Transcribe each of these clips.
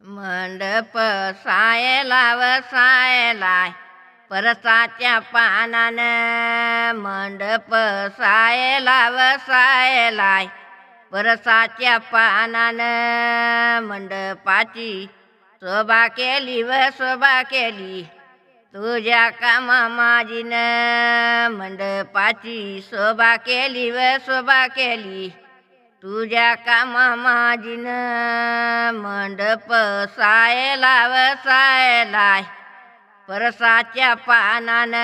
मंडप सायला व सायलाय परसाच्या पानानं. मंडप सायला व सायलाय परसाच्या पानानं. मंडपाची शोभा केली व शोभा केली तुझ्या कामा माझीनं मंडपाची शोभा केली व शोभा केली तुझ्या कामा माझीन मंडप सायला वसायलाय सायलाय. परसाच्या पानान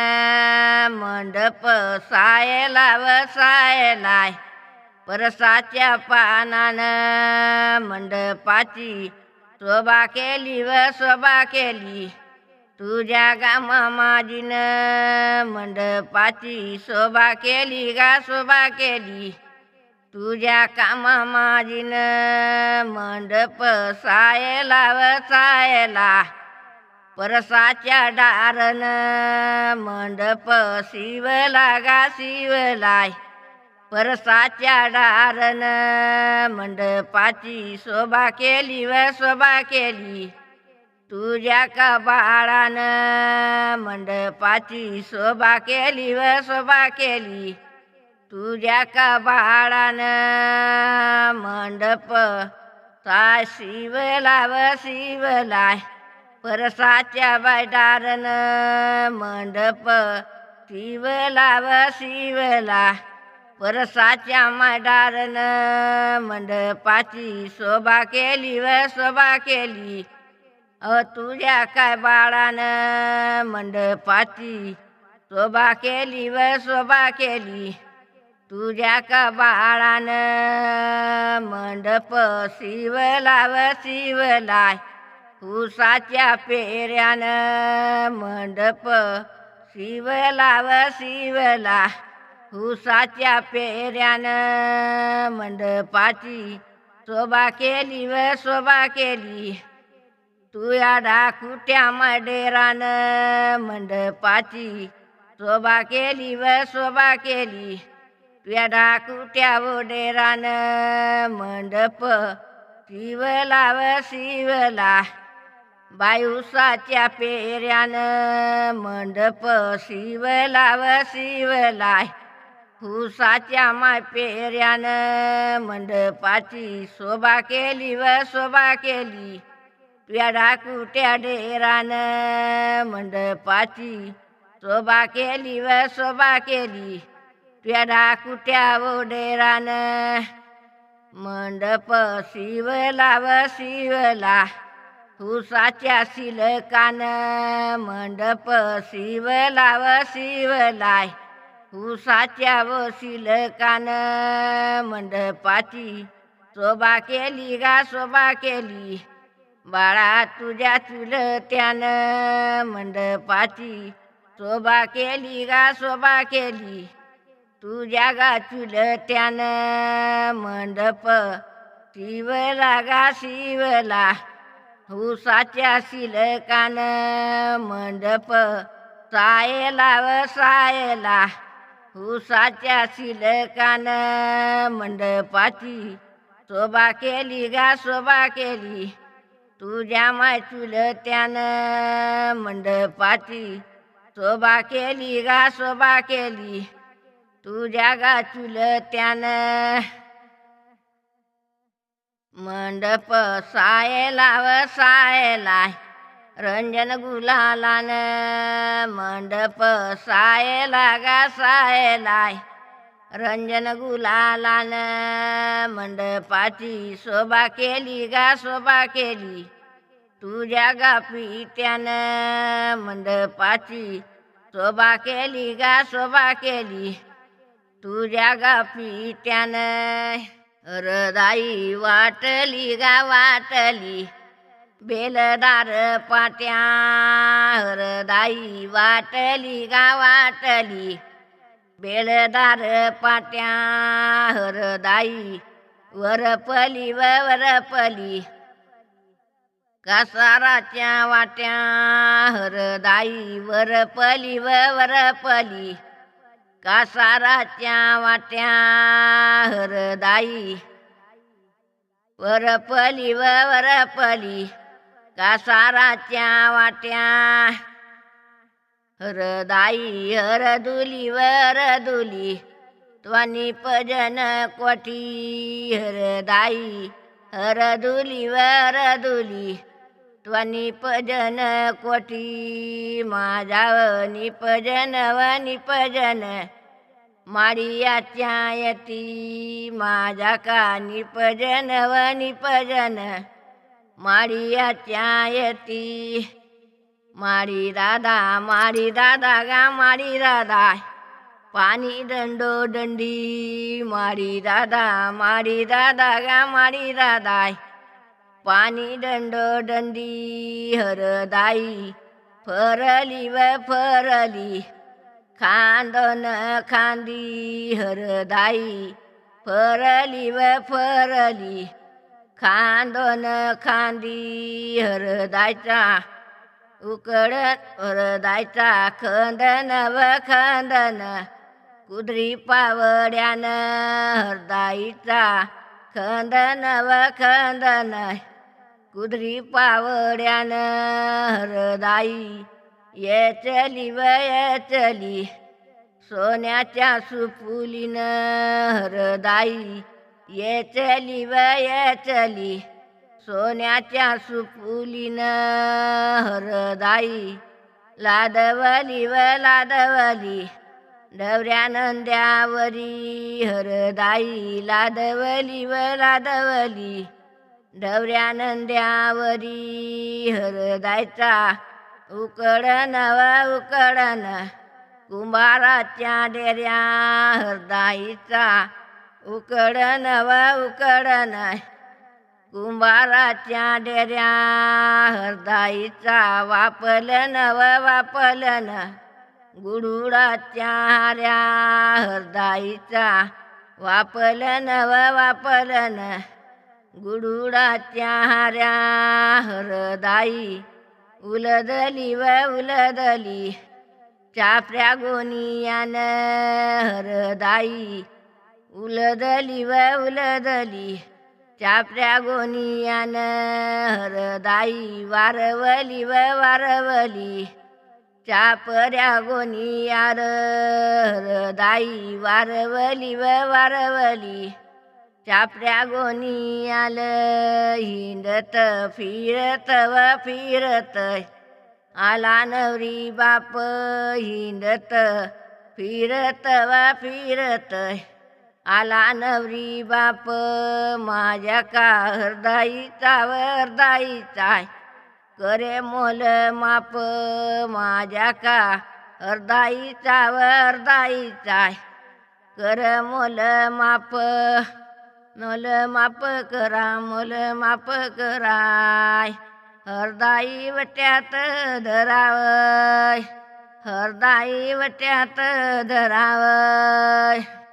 मंडप सायला वसायलाय सायलाय. परसाच्या पानान मंडपाची शोभा केली व शोभा केली. तुझ्या गामा माझीन मंडपाची शोभा केली गा शोभा केली. तुझ्या कामा माझीन मंडप सायला व सायला परसाच्या डारन मंडप शिवला गा शिवलाय. परसाच्या डारन मंडपाची शोभा केली व शोभा केली. तुझ्या कबाळानं मंडपाची शोभा केली व शोभा केली. तुझ्या कबाळानं मंडप सा शिवला व शिवलाय. परसाच्या बैडारन मंडप शिवला व शिवला परसाच्या मैदारन मंडपाची शोभा केली व शोभा केली. अ तुझ्या काय बाळानं मंडपाची शोभा केली व शोभा केली. तुझ्या का मंडप शिवला व शिवलाय. उसाच्या पेऱ्यानं मंडप शिवला व शिवला उसाच्या पेऱ्यानं मंडपाची शोभा केली व शोभा केली. तुया डाकुट्या मडेरानं मंडपाची शोभा केली व शोभा केली. तुया डाकुट्या वडेरानं मंडप शिवला व शिवला. बायुसाच्या पेऱ्यानं मंडप शिवला. व शिवलाय हुसाच्या माय पेऱ्यानं मंडपाची शोभा केली व शोभा केली. पेडा कुट्या डेरानं मंडपाची शोभा केली व शोभा केली. तुया कुट्या वडेरानं मंडप शिवला व शिवला हुसाच्या शिलकान मंडप शिवला व शिवलाय हुसाच्या व शिलकान मंडपाची शोभा केली गा शोभा केली. बाळा तुझ्या चुलत्यानं. मंडपाची शोभा केली गा शोभा केली. तुझ्या गा चुलत्यानं मंडप शिवला गा शिवला. हुसाच्या शिलकानं मंडप सायला व सायला. हुसाच्या शिलकानं मंडपाची शोभा केली गा शोभा केली. तुझ्या माय चुलत्यानं मंडपाची शोभा केली गा शोभा केली. तुझ्या गा चुलत्यानं मंडप सायला व सायलाय रंजन गुलालानं. मंडप सायला गा सायलाय रंजन गुलालानं. मंडपाची शोभा केली गा शोभा केली तुझ्या गा पित्यानं मंडपाची शोभा केली गा शोभा केली तुझ्या गा पित्यानं हरदाई वाटली गा वाटली बेलदार पाट्या. हरदाई वाटली गा वाटली बेलदार पाट्या. हरदाई वरपली व वरपली कासाराच्या वाट्या. हरदाई वरपली व वरपली कासाराच्या वाट्या हरदाई? वरपली व वरपली कासाराच्या वाट्या? हरदाई हरदुली वरदुली त्वनी भजन कोटी हरदाई हरदुली वरदुली त्वनिपजन कोटी कोठी माझा निपजन व निपजन भजन मारियाच्या यती माझ्या निपजन भजन वनी भजन मारियाच्या यती मारी दादा मारी दादा गा मारी दादा पाणी दंडो दंडी मारी दादा मारी दादा गा मारी दादा पाणी दंडो दंडी हरदाई फरली व फरली. खांदन खांदी हरदाई फरली व फरली. खांदन खांदी हरदायचा उकडत हरदायचा खंदन व खंदन. कुदरी पावड्यान हरदाईचा खंदन व खंदन. कुदरी पावड्यान हरदाई ये चली व चली. सोन्याच्या सुपुलीन हरदाई ये चली व चली. सोन्याच्या सुपुलीन हरदाई लादवली व लादवली. डवऱ्यानंद्यावरी हरदाई लादवली व लादवली. ढवऱ्या नंद्यावरी हरदायचा उकडन व उकडन कुंभाराच्या डेऱ्या हरदाईचा उकडन व उकडन कुंभाराच्या डेऱ्या हरदाईचा वापलन व वापलन गुडुडाच्या हाऱ्या हरदाईचा वापलन व वापलन गुडुडाच्या हऱ्या हरदाई उलदली व उलदली चापऱ्या गोनियान हरदाई उलदली व उलदली चापऱ्या गोनियान हरदाई वारवली व वारवली चापऱ्या गोनियार हरदाई वारवली व वारवली चापऱ्या गोनियाल हिंडत फिरत व फिरत. आला नवरी बाप हिंडत फिरत व फिरत. आला नवरी बाप माझ्या का हरदाईचा व करे मोल माप माझ्या का हरदाईचा व कर मोल माप मोल माप करा मोल माप कराय. हरदाई वट्यात धरावय. हरदाई वट्यात धरावय.